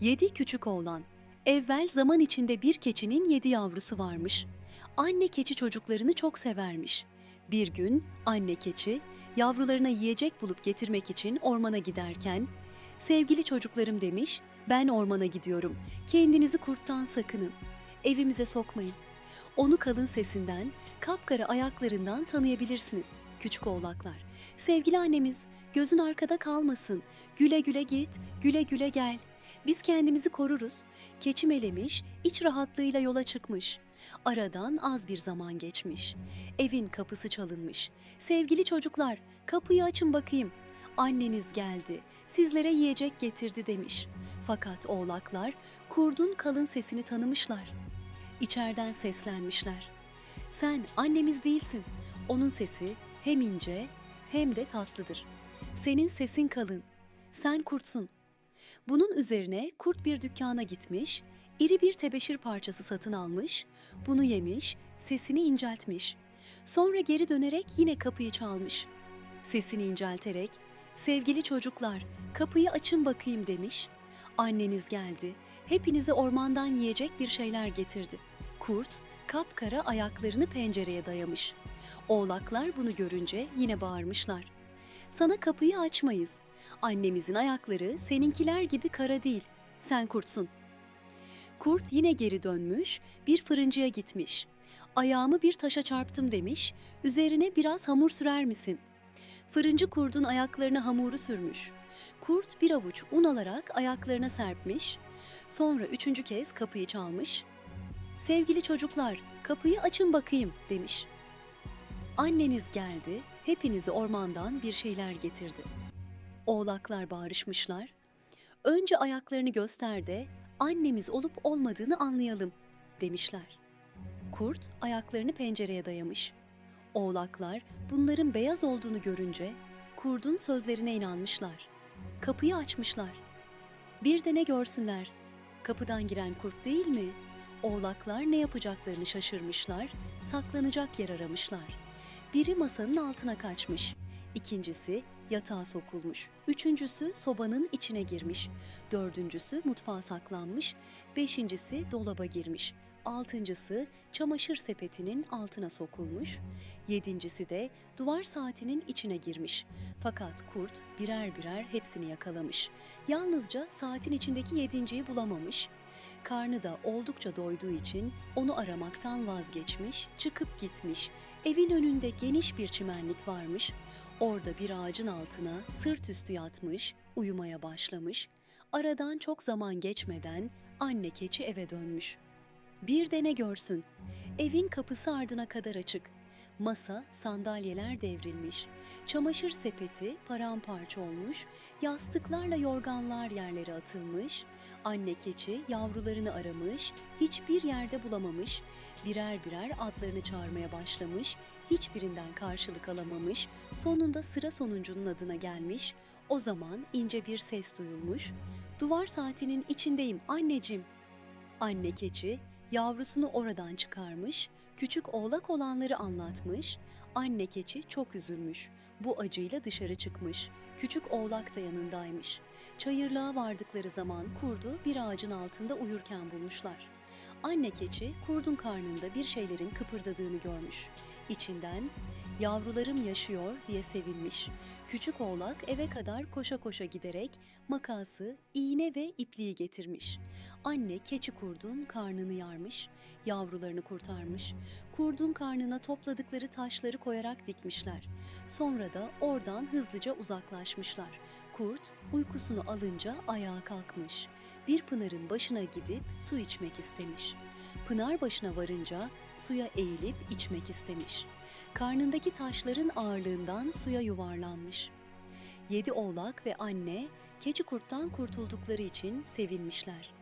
Yedi küçük oğlan. Evvel zaman içinde bir keçinin yedi yavrusu varmış. Anne keçi çocuklarını çok severmiş. Bir gün anne keçi yavrularına yiyecek bulup getirmek için ormana giderken "Sevgili çocuklarım" demiş, "Ben ormana gidiyorum. Kendinizi kurttan sakının. Evimize sokmayın." Onu kalın sesinden, kapkara ayaklarından tanıyabilirsiniz küçük oğlaklar. Sevgili annemiz, gözün arkada kalmasın. Güle güle git, güle güle gel. Biz kendimizi koruruz. Keçi melemiş, iç rahatlığıyla yola çıkmış. Aradan az bir zaman geçmiş. Evin kapısı çalınmış. Sevgili çocuklar, kapıyı açın bakayım. Anneniz geldi, sizlere yiyecek getirdi demiş. Fakat oğlaklar kurdun kalın sesini tanımışlar. İçeriden seslenmişler. Sen annemiz değilsin. Onun sesi hem ince hem de tatlıdır. Senin sesin kalın. Sen kurtsun. Bunun üzerine kurt bir dükkana gitmiş, iri bir tebeşir parçası satın almış, bunu yemiş, sesini inceltmiş. Sonra geri dönerek yine kapıyı çalmış. Sesini incelterek, "Sevgili çocuklar, kapıyı açın bakayım." demiş. Anneniz geldi. Hepinize ormandan yiyecek bir şeyler getirdi. Kurt kapkara ayaklarını pencereye dayamış. Oğlaklar bunu görünce yine bağırmışlar. Sana kapıyı açmayız. Annemizin ayakları seninkiler gibi kara değil. Sen kurtsun. Kurt yine geri dönmüş, bir fırıncıya gitmiş. Ayağımı bir taşa çarptım demiş, üzerine biraz hamur sürer misin? Fırıncı kurdun ayaklarına hamuru sürmüş. Kurt bir avuç un alarak ayaklarına serpmiş. Sonra üçüncü kez kapıyı çalmış. Sevgili çocuklar, kapıyı açın bakayım demiş. Anneniz geldi, hepinizi ormandan bir şeyler getirdi. Oğlaklar bağırışmışlar. Önce ayaklarını göster de annemiz olup olmadığını anlayalım demişler. Kurt ayaklarını pencereye dayamış. Oğlaklar bunların beyaz olduğunu görünce kurdun sözlerine inanmışlar. Kapıyı açmışlar. Bir de ne görsünler? Kapıdan giren kurt değil mi? Oğlaklar ne yapacaklarını şaşırmışlar, saklanacak yer aramışlar. Biri masanın altına kaçmış. İkincisi yatağa sokulmuş. Üçüncüsü sobanın içine girmiş. Dördüncüsü mutfağa saklanmış. Beşincisi dolaba girmiş. Altıncısı çamaşır sepetinin altına sokulmuş. Yedincisi de duvar saatinin içine girmiş. Fakat kurt birer birer hepsini yakalamış. Yalnızca saatin içindeki yedinciyi bulamamış. Karnı da oldukça doyduğu için onu aramaktan vazgeçmiş, çıkıp gitmiş. Evin önünde geniş bir çimenlik varmış. Orada bir ağacın altına sırt üstü yatmış, uyumaya başlamış. Aradan çok zaman geçmeden anne keçi eve dönmüş. Bir de ne görsün? Evin kapısı ardına kadar açık. Masa, sandalyeler devrilmiş. Çamaşır sepeti paramparça olmuş. Yastıklarla yorganlar yerlere atılmış. Anne keçi yavrularını aramış, hiçbir yerde bulamamış. Birer birer adlarını çağırmaya başlamış. Hiçbirinden karşılık alamamış. Sonunda sıra sonuncunun adına gelmiş. O zaman ince bir ses duyulmuş. Duvar saatinin içindeyim anneciğim. Anne keçi yavrusunu oradan çıkarmış, küçük oğlak olanları anlatmış. Anne keçi çok üzülmüş. Bu acıyla dışarı çıkmış. Küçük oğlak da yanındaymış. Çayırlığa vardıkları zaman kurdu bir ağacın altında uyurken bulmuşlar. Anne keçi kurdun karnında bir şeylerin kıpırdadığını görmüş. İçinden yavrularım yaşıyor diye sevinmiş. Küçük oğlak eve kadar koşa koşa giderek makası, iğne ve ipliği getirmiş. Anne keçi kurdun karnını yarmış, yavrularını kurtarmış. Kurdun karnına topladıkları taşları koyarak dikmişler. Sonra da oradan hızlıca uzaklaşmışlar. Kurt uykusunu alınca ayağa kalkmış. Bir pınarın başına gidip su içmek istemiş. Pınar başına varınca suya eğilip içmek istemiş. Karnındaki taşların ağırlığından suya yuvarlanmış. Yedi oğlak ve anne keçi kurttan kurtuldukları için sevinmişler.